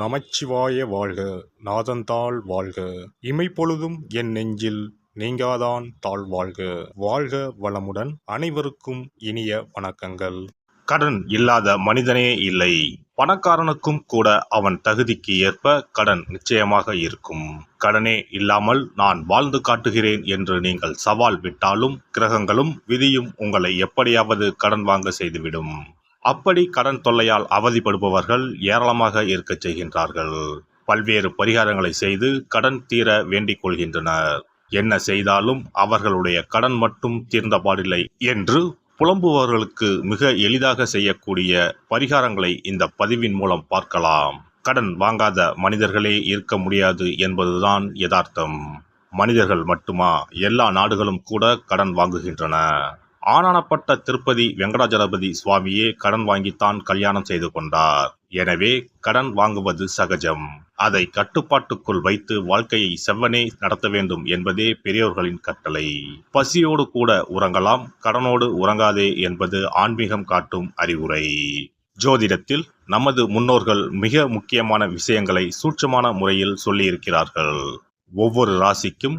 நமச்சிவாய வாழ்க நாதந்தாள் வாழ்க. இமைப்பொழுதும் என் நெஞ்சில் நீங்காதான் தாழ் வாழ்க. வாழ்க வளமுடன் அனைவருக்கும் இனிய வணக்கங்கள். கடன் இல்லாத மனிதனே இல்லை. பணக்காரனுக்கும் கூட அவன் தகுதிக்கு ஏற்ப கடன் நிச்சயமாக இருக்கும். கடனே இல்லாமல் நான் வாழ்ந்து காட்டுகிறேன் என்று நீங்கள் சவால் விட்டாலும் கிரகங்களும் விதியும் உங்களை எப்படியாவது கடன் வாங்க செய்துவிடும். அப்படி கடன் தொல்லையால் அவதிப்படுபவர்கள் ஏராளமாக இருக்கச் செய்கின்றார்கள். பல்வேறு பரிகாரங்களை செய்து கடன் தீர வேண்டிக் கொள்கின்றனர். என்ன செய்தாலும் அவர்களுடைய கடன் மட்டும் தீர்ந்த பாடில்லை என்று புலம்புபவர்களுக்கு மிக எளிதாக செய்யக்கூடிய பரிகாரங்களை இந்த பதிவின் மூலம் பார்க்கலாம். கடன் வாங்காத மனிதர்களே இருக்க முடியாது என்பதுதான் யதார்த்தம். மனிதர்கள் மட்டுமா? எல்லா நாடுகளும் கூட கடன் வாங்குகின்றன. ஆனானப்பட்ட திருப்பதி வெங்கடாஜலபதி சுவாமியே கடன் வாங்கித்தான் கல்யாணம் செய்து கொண்டார். எனவே கடன் வாங்குவது சகஜம். அதை கட்டுப்பாட்டுக்குள் வைத்து வாழ்க்கையை செவ்வனே நடத்த வேண்டும் என்பதே பெரியோர்களின் கட்டளை. பசியோடு கூட உறங்கலாம் கடனோடு உறங்காதே என்பது ஆன்மீகம் காட்டும் அறிவுரை. ஜோதிடத்தில் நமது முன்னோர்கள் மிக முக்கியமான விஷயங்களை சூட்சமான முறையில் சொல்லியிருக்கிறார்கள். ஒவ்வொரு ராசிக்கும்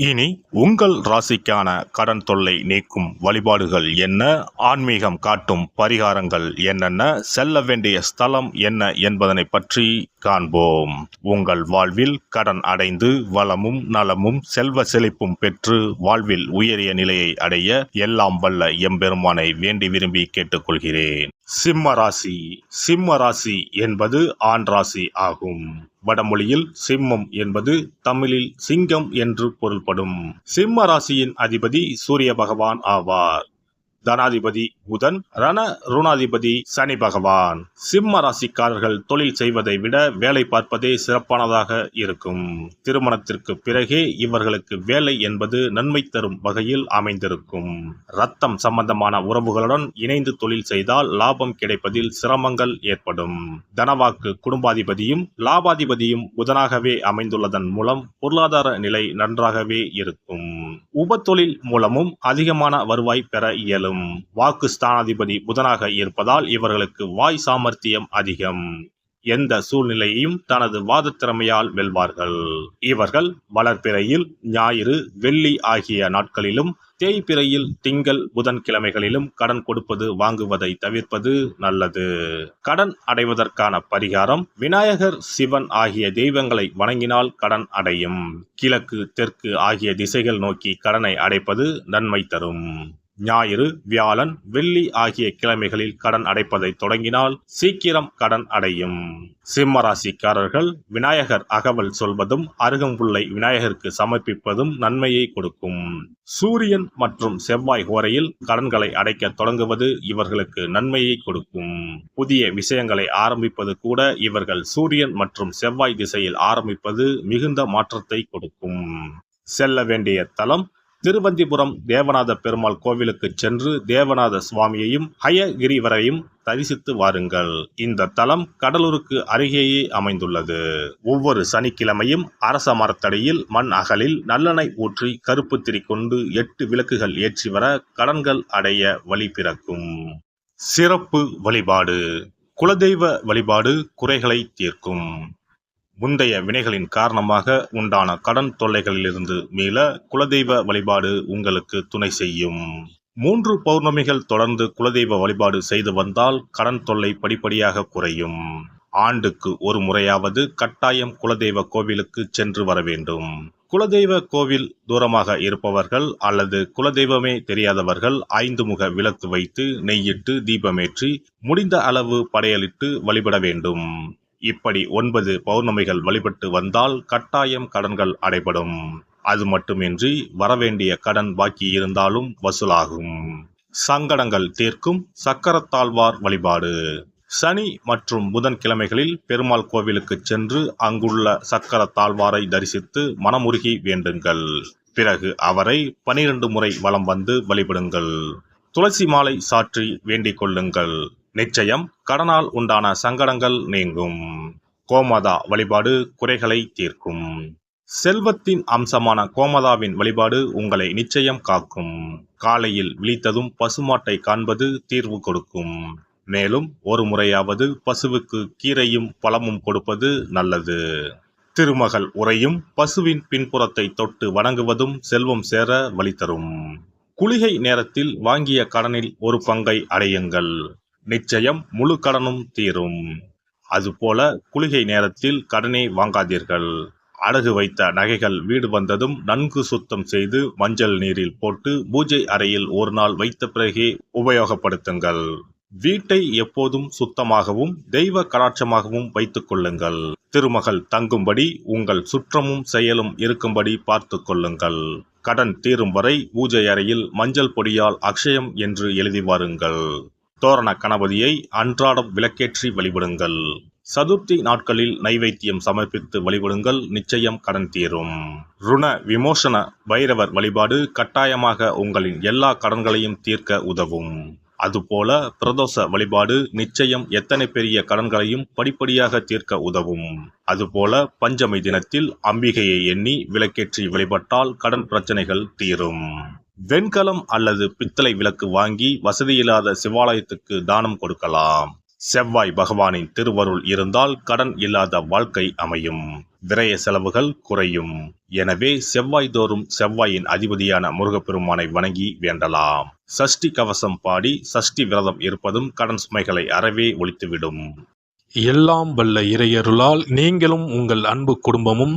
இனி உங்கள் ராசிக்கான கடன் தொல்லை நீக்கும் வழிபாடுகள் என்ன? ஆன்மீகம் காட்டும் பரிகாரங்கள் என்னென்ன? செல்ல வேண்டிய ஸ்தலம் என்ன என்பதனை பற்றி காண்போம். உங்கள் வாழ்வில் கடன் அடைந்து வளமும் நலமும் செல்வ செழிப்பும் பெற்று வாழ்வில் உயரிய நிலையை அடைய எல்லாம் வல்ல எம்பெருமானை வேண்டி விரும்பி கேட்டுக்கொள்கிறேன். சிம்ம ராசி சிம்ம ராசி என்பது ஆண் ராசி ஆகும். வடமொழியில் சிம்மம் என்பது தமிழில் சிங்கம் என்று பொருள்படும். சிம்ம ராசியின் அதிபதி சூரிய பகவான் ஆவார். தனாதிபதி புதன் ரண ருணாதிபதி சனி பகவான். சிம்ம ராசிக்காரர்கள் தொழில் செய்வதை விட வேலை பார்ப்பதே சிறப்பானதாக இருக்கும். திருமணத்திற்கு பிறகே இவர்களுக்கு வேலை என்பது நன்மை தரும் வகையில் அமைந்திருக்கும். ரத்தம் சம்பந்தமான உறவுகளுடன் இணைந்து தொழில் செய்தால் லாபம் கிடைப்பதில் சிரமங்கள் ஏற்படும். தனவாக்கு குடும்பாதிபதியும் லாபாதிபதியும் புதனாகவே அமைந்துள்ளதன் மூலம் பொருளாதார நிலை நன்றாகவே இருக்கும். உபத்தொழில் மூலமும் அதிகமான வருவாய் பெற இயலும். வாக்கு ஸ்தானாதிபதி புதனாக இருப்பதால் இவர்களுக்கு வாய் சாமர்த்தியம் அதிகம். எந்த சூழ்நிலையையும் தனது வாதத்திறமையால் வெல்வார்கள். இவர்கள் வளர்பிறையில் ஞாயிறு வெள்ளி ஆகிய நாட்களிலும் தேய்பிறையில் திங்கள் புதன் கிழமைகளிலும் கடன் கொடுப்பது வாங்குவதை தவிர்ப்பது நல்லது. கடன் அடைவதற்கான பரிகாரம் விநாயகர் சிவன் ஆகிய தெய்வங்களை வணங்கினால் கடன் அடையும். கிழக்கு தெற்கு ஆகிய திசைகள் நோக்கி கடனை அடைப்பது நன்மை தரும். ஞாயிறு வியாழன் வெள்ளி ஆகிய கிழமைகளில் கடன் அடைப்பதை தொடங்கினால் சீக்கிரம் கடன் அடையும். சிம்ம ராசிக்காரர்கள் விநாயகர் அகவல் சொல்வதும் அருகம்புல்லை விநாயகருக்கு சமர்ப்பிப்பதும் நன்மையை கொடுக்கும். சூரியன் மற்றும் செவ்வாய் ஹோரையில் கடன்களை அடைக்க தொடங்குவது இவர்களுக்கு நன்மையை கொடுக்கும். புதிய விஷயங்களை ஆரம்பிப்பது கூட இவர்கள் சூரியன் மற்றும் செவ்வாய் திசையில் ஆரம்பிப்பது மிகுந்த மாற்றத்தை கொடுக்கும். செல்ல வேண்டிய தலம் திருவந்திபுரம் தேவநாத பெருமாள் கோவிலுக்கு சென்று தேவநாத சுவாமியையும் ஹயகிரிவரையும் தரிசித்து வாருங்கள். இந்த தலம் கடலூருக்கு அருகேயே அமைந்துள்ளது. ஒவ்வொரு சனிக்கிழமையும் அரச மரத்தடியில் மண் அகலில் நல்லெண்ணெய் ஊற்றி கருப்பு திரி கொண்டு எட்டு விளக்குகள் ஏற்றி வர கடன்கள் அடைய வழி பிறக்கும். சிறப்பு வழிபாடு. குலதெய்வ வழிபாடு குறைகளை தீர்க்கும். முந்தைய வினைகளின் காரணமாக உண்டான கடன் தொல்லைகளிலிருந்து மீள குலதெய்வ வழிபாடு உங்களுக்கு துணை செய்யும். மூன்று பௌர்ணமிகள் தொடர்ந்து குலதெய்வ வழிபாடு செய்து வந்தால் கடன் தொல்லை படிப்படியாக குறையும். ஆண்டுக்கு ஒரு முறையாவது கட்டாயம் குலதெய்வ கோவிலுக்கு சென்று வர வேண்டும். குலதெய்வ கோவில் தூரமாக இருப்பவர்கள் அல்லது குலதெய்வமே தெரியாதவர்கள் ஐந்து முக விளக்கு வைத்து நெய்யிட்டு தீபமேற்றி முடிந்த அளவு படையலிட்டு வழிபட வேண்டும். இப்படி ஒன்பது பௌர்ணமிகள் வழிபட்டு வந்தால் கட்டாயம் கடன்கள் அடைபடும். அது மட்டுமின்றி வரவேண்டிய கடன் பாக்கி இருந்தாலும் வசூலாகும். சங்கடங்கள் தீர்க்கும் சக்கரத்தாழ்வார் வழிபாடு. சனி மற்றும் புதன் கிழமைகளில் பெருமாள் கோவிலுக்கு சென்று அங்குள்ள சக்கர தாழ்வாரை தரிசித்து மனமுருகி வேண்டுங்கள். பிறகு அவரை பனிரெண்டு முறை வலம் வந்து வழிபடுங்கள். துளசி மாலை சாற்றி வேண்டிக் கொள்ளுங்கள். நிச்சயம் கடனால் உண்டான சங்கடங்கள் நீங்கும். கோமதா வழிபாடு குறைகளை தீர்க்கும். செல்வத்தின் அம்சமான கோமதாவின் வழிபாடு உங்களை நிச்சயம் காக்கும். காலையில் விழித்ததும் பசுமாட்டை காண்பது தீர்வு கொடுக்கும். மேலும் ஒரு முறையாவது பசுவுக்கு கீரையும் பழமும் கொடுப்பது நல்லது. திருமகள் உரையும் பசுவின் பின்புறத்தை தொட்டு வணங்குவதும் செல்வம் சேர வழி தரும். குளிகை நேரத்தில் வாங்கிய கடனில் ஒரு பங்கை அடையுங்கள். நிச்சயம் முழு கடனும் தீரும். அதுபோல குளிகை நேரத்தில் கடனை வாங்காதீர்கள். அடகு வைத்த நகைகள் வீடு வந்ததும் நன்கு சுத்தம் செய்து மஞ்சள் நீரில் போட்டு பூஜை அறையில் ஒரு நாள் வைத்த பிறகே உபயோகப்படுத்துங்கள். வீட்டை எப்போதும் சுத்தமாகவும் தெய்வ கடாட்சமாகவும் வைத்துக் கொள்ளுங்கள். திருமகள் தங்கும்படி உங்கள் சுற்றமும் செயலும் இருக்கும்படி பார்த்து கொள்ளுங்கள். கடன் தீரும் வரை பூஜை அறையில் மஞ்சள் பொடியால் அக்ஷயம் என்று எழுதி வாருங்கள். தோரண கணபதியை அன்றாடம் விளக்கேற்றி வழிபடுங்கள். சதுர்த்தி நாட்களில் நைவேத்தியம் சமர்ப்பித்து வழிபடுங்கள். நிச்சயம் கடன் தீரும். ருண விமோசன பைரவர் வழிபாடு கட்டாயமாக உங்களின் எல்லா கடன்களையும் தீர்க்க உதவும். அதுபோல பிரதோஷ வழிபாடு நிச்சயம் எத்தனை பெரிய கடன்களையும் படிப்படியாக தீர்க்க உதவும். அதுபோல பஞ்சமி தினத்தில் அம்பிகையை எண்ணி விளக்கேற்றி வழிபட்டால் கடன் பிரச்சனைகள் தீரும். வெண்கலம் அல்லது பித்தளை விளக்கு வாங்கி வசதியில்லாத சிவாலயத்துக்கு தானம் கொடுக்கலாம். செவ்வாய் பகவானின் திருவருள் இருந்தால் கடன் இல்லாத வாழ்க்கை அமையும். விரய செலவுகள் குறையும். எனவே செவ்வாய் தோறும் செவ்வாயின் அதிபதியான முருகப்பெருமானை வணங்கி வேண்டலாம். சஷ்டி கவசம் பாடி சஷ்டி விரதம் இருப்பதும் கடன் சுமைகளை அறவே ஒழித்துவிடும். எல்லாம் வல்ல இறையருளால் நீங்களும் உங்கள் அன்பு குடும்பமும்